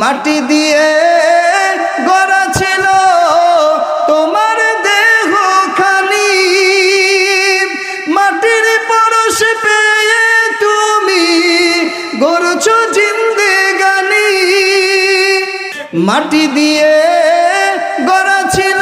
মাটি দিয়ে গড়া ছিল তোমার দেহ খানি মাটির পরশ পেয়ে তুমি গড়ছ জিন্দেগানি। মাটি দিয়ে গড়া ছিল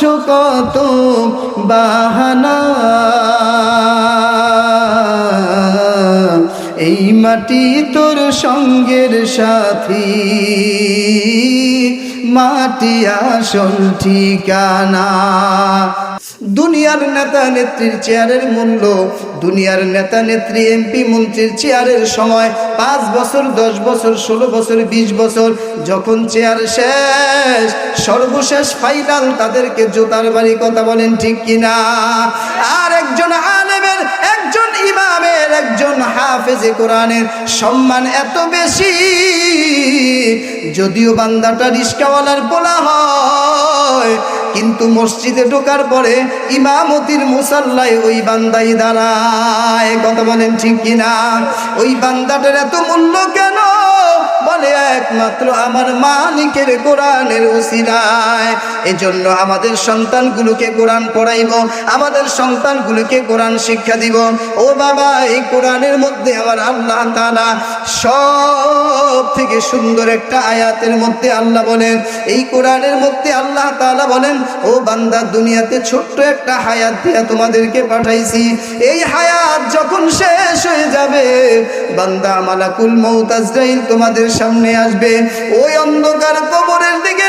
করছ কত বাহানা? এই মাটি তোর সঙ্গের সাথী। মাটি আসল ঠিকানা। দুনিয়ার নেতা নেত্রীর চেয়ারের মূল্য, দুনিয়ার নেতা নেত্রী, এমপি, মন্ত্রীর চেয়ারের সময় পাঁচ বছর, দশ বছর, ষোলো বছর, বিশ বছর, যখন চেয়ার শেষ, সর্বশেষ ফাইনাল তাদেরকে জোতার বাড়ি কথা বলেন ঠিক কিনা? আর একজন আলেমের, একজন ইমামের, একজন হাফেজে কোরআনের সম্মান এত বেশি, যদিও বান্দাটা রিস্কাওয়ালার বলা হয় কিন্তু মসজিদে ঢোকার পরে ইমামতির মুসাল্লায় ওই বান্দাই দাঁড়ায়। কথা বলেন ঠিক কিনা? ওই বান্দাটার এত মূল্য কেন? বলে একমাত্র আমার মালিকের কোরআনের ওসিলায় এজন্য আমাদের সন্তানগুলোকে কোরআন পড়াইব, আমাদের সন্তানগুলোকে কোরআন শিক্ষা দিব। ও বাবা, এই কোরআনের মধ্যে আমার আল্লাহ তাআলা সব থেকে সুন্দর একটা আয়াতের মধ্যে আল্লাহ বলেন, এই কোরআনের মধ্যে আল্লাহ তাআলা বলেন, ও বান্দা, দুনিয়াতে ছোট্ট একটা হায়াত দিয়া তোমাদেরকে পাঠাইছি। এই হায়াত যখন হয়ে যাবে বান্দা মালাকুল মৌতাজ তোমাদের সামনে আসবে। ওই অন্ধকার কবরের দিকে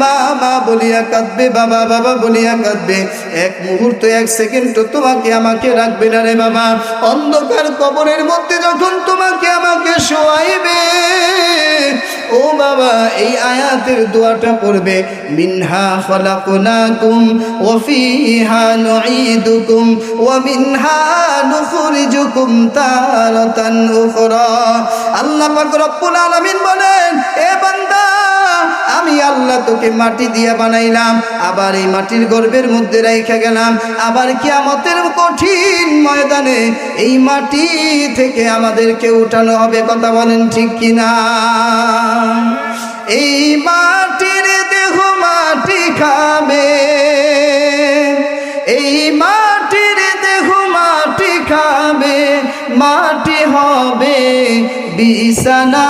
মা বলিয়া কাঁদবে, বাবা বাবা বলিয়া কাঁদবে। এক মুহূর্ত, এক সেকেন্ড তোমাকে আমাকে রাখবে না রে বাবা। অন্ধকার কবরের মধ্যে যখন তোমাকে আমাকে শোয়াইবে, ও বাবা, এই আয়াতের দোয়াটা পড়বে, মিনহা খলাকনাকুম ওয়া ফিহা নুঈদুকুম ওয়া মিনহা নুখরিজুকুম তারাতান উখরা। আল্লাহ পাক রব্বুল আলামিন বলেন, এ বান্দা আমি আল্লাহ তোকে মাটি দিয়ে বানাইলাম, আবার এই মাটির গর্ভের মধ্যে রেখে গেলাম। আবার কিয়ামতের কঠিন ময়দানে এই মাটি থেকে আমাদেরকে উঠানো হবে, কথা বলেন ঠিক কিনা? এই মাটির দেহ মাটি খাবে, এই মাটির দেহ মাটি খাবে, মাটি হবে বিছানা।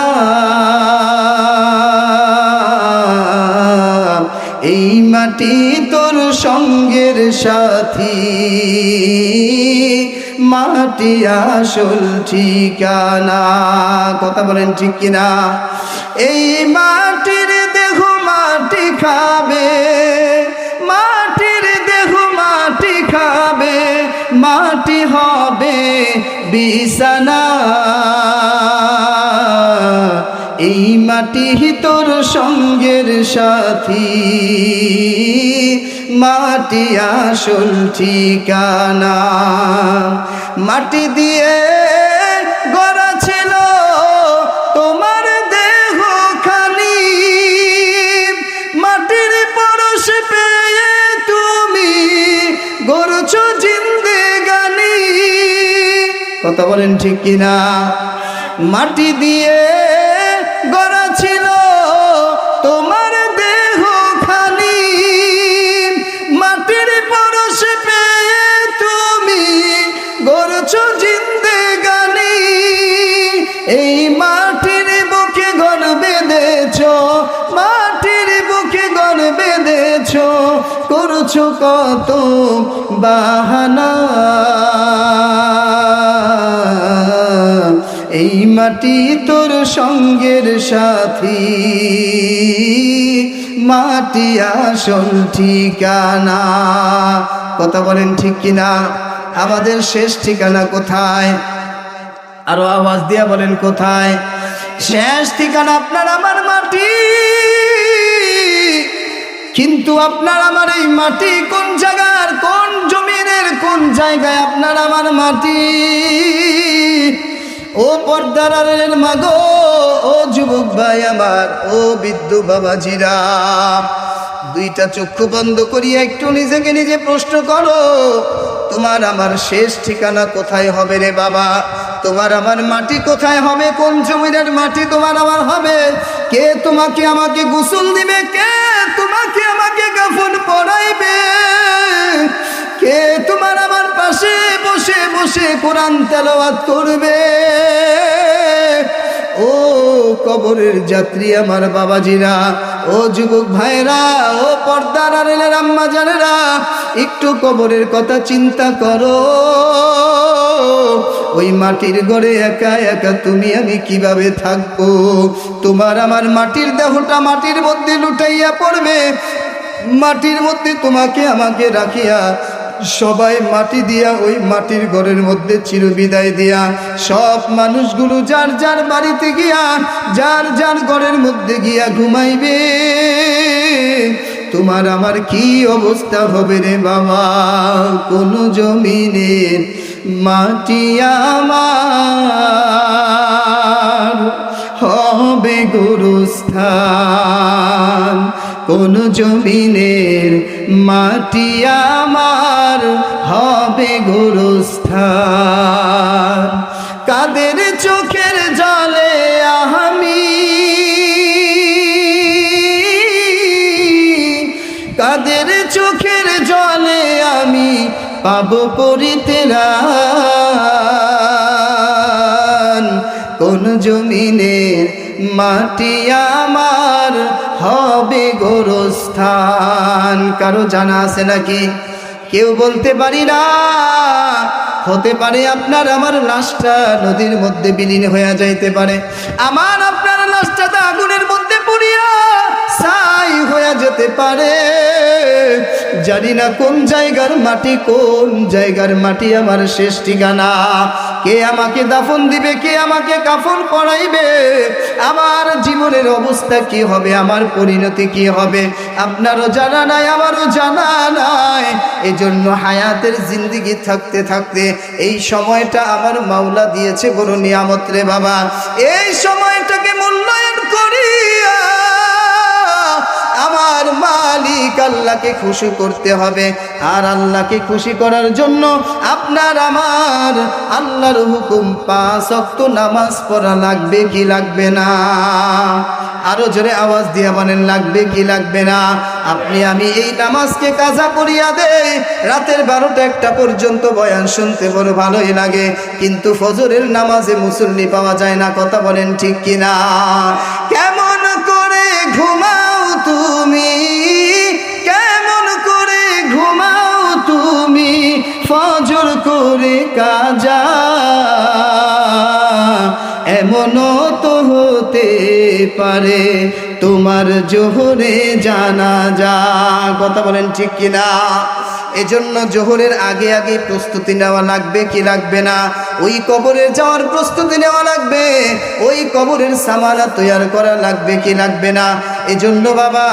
মাটি তোর সঙ্গের সাথী। মাটি আসল ঠিকানা। কথা বলেন ঠিক কিনা? এই মাটির দেহ মাটি খাবে, মাটির দেহ মাটি খাবে, মাটি হবে বিছানা। এই মাটি তোর সঙ্গের সাথী। মাটি আসল ঠিকানা। মাটি দিয়ে ছিল তোমার দেহ মাটির পেয়ে তুমি কথা বলেন ঠিক কিনা? মাটি দিয়ে জিন্দেগানি এই মাটির বুকে ঘর বেঁধেছ, মাটির বুকে ঘর বেঁধেছ, করছ কত বাহানা। এই মাটি তোর সঙ্গের সাথী, মাটি আসল ঠিকানা। কথা বলেন ঠিক কিনা? আমাদের শেষ ঠিকানা কোথায়? আরও আওয়াজ দিয়া বলেন কোথায়? শেষ ঠিকানা আপনার আমার মাটি। কিন্তু আপনার আমার এই মাটি কোন জায়গার, কোন জমিনের, কোন জায়গায় আপনার আমার মাটি? ও পর্দারের মাগো, ও যুবক ভাই আমার, ও বিদ্যু বাবাজিরা, দুইটা চক্ষু বন্ধ করিয়া একটু নিজেকে নিজে প্রশ্ন করো। তোমার আমার শেষ ঠিকানা কোথায় হবে রে বাবা? তোমার আমার মাটি কোথায় হবে? কোন জমিনের মাটি তোমার আমার হবে? কে তোমাকে আমাকে গোসল দিবে? কে তোমাকে আমাকে কাফন পড়াইবে কে তোমার আমার পাশে বসে বসে কোরআন তেলাওয়াত করবে? ও কবরের যাত্রী আমার বাবাজিরা ও যুবক ভাইরা, ও পর্দার আরেলের আম্মা জানেরা, একটু কবরের কথা চিন্তা করো। ওই মাটির গড়ে একা একা তুমি, আমি কীভাবে থাকব? তোমার আমার মাটির দেহটা মাটির মধ্যে লুটাইয়া পড়বে। মাটির মধ্যে তোমাকে আমাকে রাখিয়া সবাই মাটি দিয়া, ওই মাটির ঘরের মধ্যে চিরবিদায় দিয়া। সব মানুষগুলো যার যার বাড়িতে গিয়া, যার যার ঘরের মধ্যে গিয়া ঘুমাইবে। তোমার আমার কি অবস্থা হবে রে বাবা? কোন জমিনের মাটি আমার হবে গুরুস্থান। কোন জমিনের মাটি আমার হবে গুরুস্থান। কাদের চোখের জলে আমি? কাদের চোখের জলে আমি পাব পরিতেরা কোন জমিনের মাটি আমার হবে গোরস্থান। কারও জানা আছে নাকি? কেউ বলতে পারি না। হতে পারে আপনার আমার লাশটা নদীর মধ্যে বিলীন হয়ে যাইতে পারে। আমার আপনার লাশটা তো আগুনের মধ্যে পুড়িয়া ছাই হয়ে যেতে পারে। জানি না কোন জায়গার মাটি, কোন জায়গার মাটি আমার শেষ ঠিকানা। কে আমাকে দাফন দিবে, কে আমাকে কাফন পড়াইবে আমার জীবনের অবস্থা কি হবে? আমার পরিণতি কি হবে? আপনারও জানা নাই, আমারও জানা নাই। এজন্য হায়াতের জিন্দিগি থাকতে থাকতে এই সময়টা আমার মাওলা দিয়েছে বড় নিয়ামত রে বাবা। এই সময়টাকে আল্লাহকে খুশি করতে হবে। আর আল্লাহকে খুশি করার জন্য আপনার আমার আল্লাহর হুকুম, পাঁচ অক্ত নামাজ পড়া লাগবে কি লাগবে না? আরও জোরে আওয়াজ দিয়া বলেন, লাগবে কি লাগবে না? আপনি, আমি এই নামাজকে কাজা করিয়া দে। রাতের বারোটা একটা পর্যন্ত বয়ান শুনতে বড় ভালোই লাগে। কিন্তু ফজরের নামাজে মুসল্লি পাওয়া যায় না, কথা বলেন ঠিক কিনা কেমন করে ঘুমাও তুমি? কাজা এমনও তো হতে পারে তোমার জোহরে জানা যা। কথা বলেন ঠিক কিনা? এজন্য জোহরের আগে আগে প্রস্তুতি নেওয়া লাগবে কি লাগবে না? ওই কবরে যাওয়ার প্রস্তুতি নেওয়া লাগবে। ওই কবরের সামানা তৈয়ার করা লাগবে কি লাগবে না? এজন্য বাবা,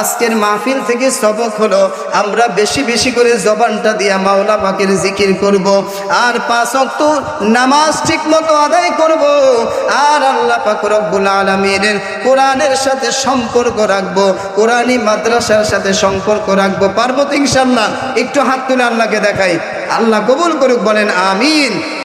আজকের মাহফিল থেকে সবক হলো, আমরা বেশি বেশি করে জবানটা দিয়া মাওলা পাকের জিকির করব। আর পাঁচ অক্ত নামাজ ঠিক মতো আদায় করব। আর আল্লাহ পাক রব্বুল আলমিনের কোরআনের সাথে সম্পর্ক রাখব কোরআনী মাদ্রাসার সাথে সম্পর্ক রাখব। পার্বত ইনশাল্লাহ একটু হাত তুলে আল্লাহকে দেখাই। আল্লাহ কবুল করুক, বলেন আমিন।